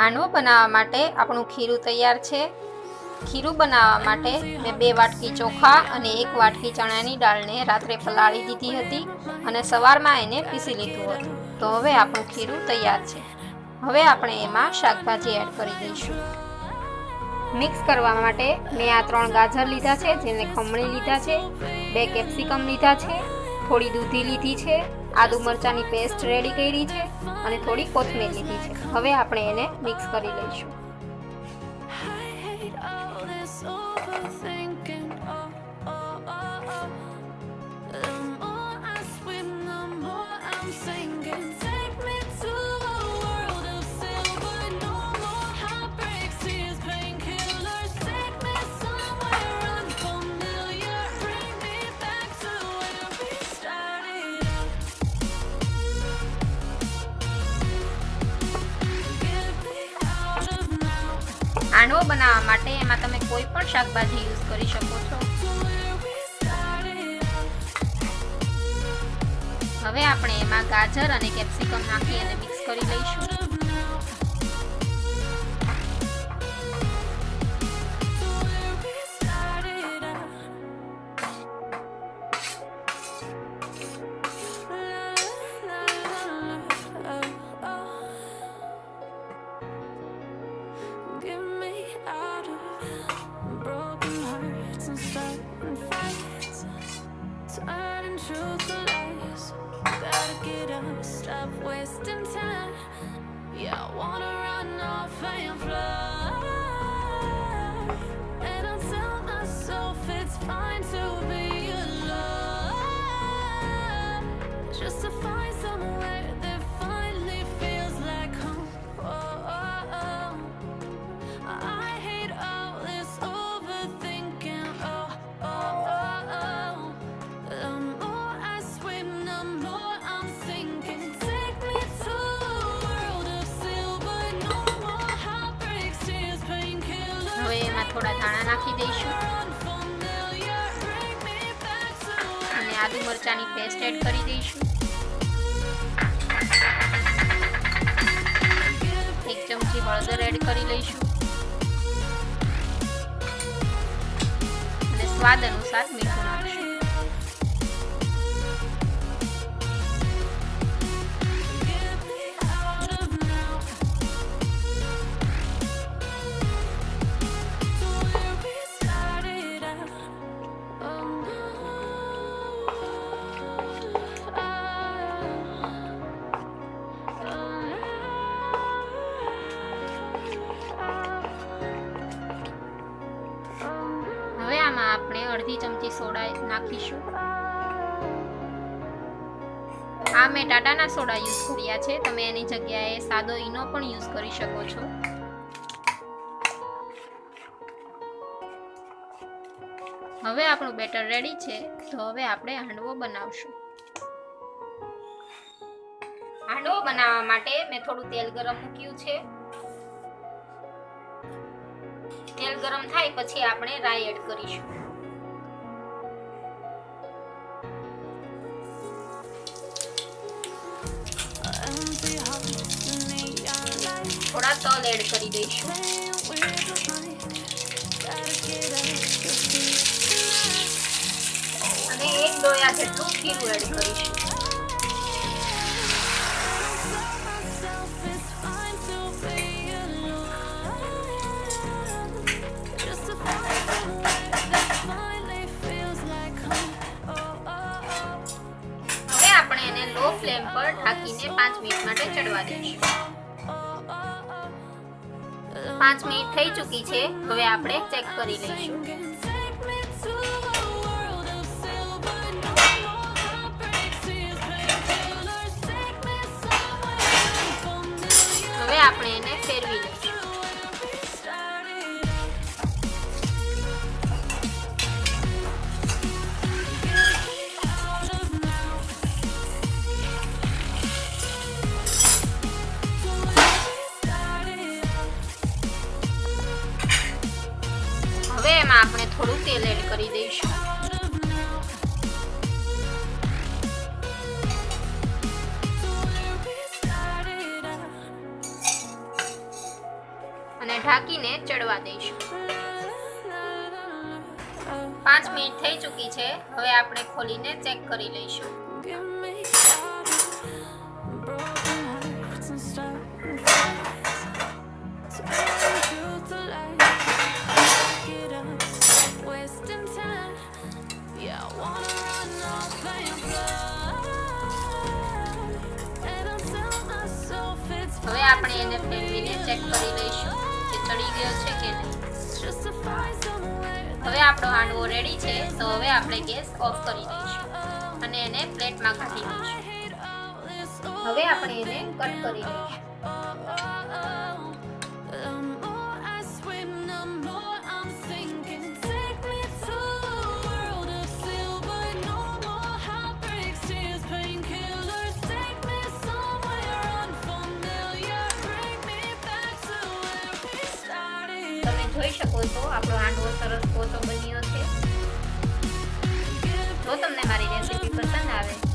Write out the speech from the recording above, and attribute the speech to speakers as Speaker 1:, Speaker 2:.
Speaker 1: હાંડવો બનાવવા માટે આપણું ખીરું તૈયાર છે. ખીરું બનાવવા માટે મેં બે વાટકી ચોખા અને એક વાટકી ચણાની દાળને રાત્રે પલાળી દીધી હતી અને સવારમાં એને પીસી લીધું હતું. તો હવે આપણું ખીરું તૈયાર છે. હવે આપણે એમાં શાકભાજી એડ કરી દઈશું. મિક્સ કરવા માટે મેં આ ત્રણ ગાજર લીધા છે, જેને ખમણી લીધા છે, બે કેપ્સિકમ લીધા છે, થોડી દૂધી લીધી છે આદુ મરચાંની પેસ્ટ રેડી કરી છે અને થોડી કોથમીર લીધી છે. હવે આપણે એને મિક્સ કરી લઈશું. હાંડવો બનાવવા માટે એમાં તમે કોઈ પણ શાકભાજી યુઝ કરી શકો છો. હવે આપણે એમાં ગાજર અને કેપ્સિકમ નાખી અને મિક્સ કરી લઈશું
Speaker 2: starting fights. Turning truth to lies. Gotta get up, stop wasting time. Yeah, I wanna run off and fly.
Speaker 1: થોડા ધાણા નાખી દઈશું. અને આદુ મરચાંની પેસ્ટ એડ કરી દઈશું. એક ચમચી હળદર એડ કરી લઈશું. અને સ્વાદ અનુસાર અડધી ચમચી સોડા નાખીશું. આ મેં ટાટાના સોડા યુઝ કર્યા છે. તમે એની જગ્યાએ સાદો ઈનો પણ યુઝ કરી શકો છો. હવે આપણું બેટર રેડી છે. તો હવે આપણે હાંડવો બનાવશું. હાંડવો બનાવવા માટે મેં થોડું તેલ ગરમ મૂક્યું છે. તેલ ગરમ થાય પછી આપણે રાઈ એડ કરીશું.
Speaker 2: Your feet tonight.
Speaker 1: અને એક ડોયા જેટલું ખીરું એડ કરીશું ઢાંકીને પાંચ મિનિટ માટે ચડવા દઈશું પાંચ મિનિટ થઈ ચૂકી છે. હવે આપણે ચેક કરી લઈશું. થોડું તેલ એડ કરી દઈશું.
Speaker 2: out. ઢાંકીને ચડવા દઈશું. પાંચ મિનિટ થઈ ચૂકી છે. હવે આપણે ખોલીને ચેક કરી લઈશું. આપણે એને ફેરવીને ચેક કરી લઈશું કે ચડી ગયો છે કે નહીં હવે આપણો હાંડવો રેડી છે, તો હવે આપણે ગેસ ઓફ કરી દઈશું અને એને પ્લેટમાં કાઢી લઈશું. હવે આપણે એને કટ કરી લઈશું શકો આપણો હાંડવો સરસ પોચો બન્યો છે. જો તમને મારી રેસીપી પસંદ આવે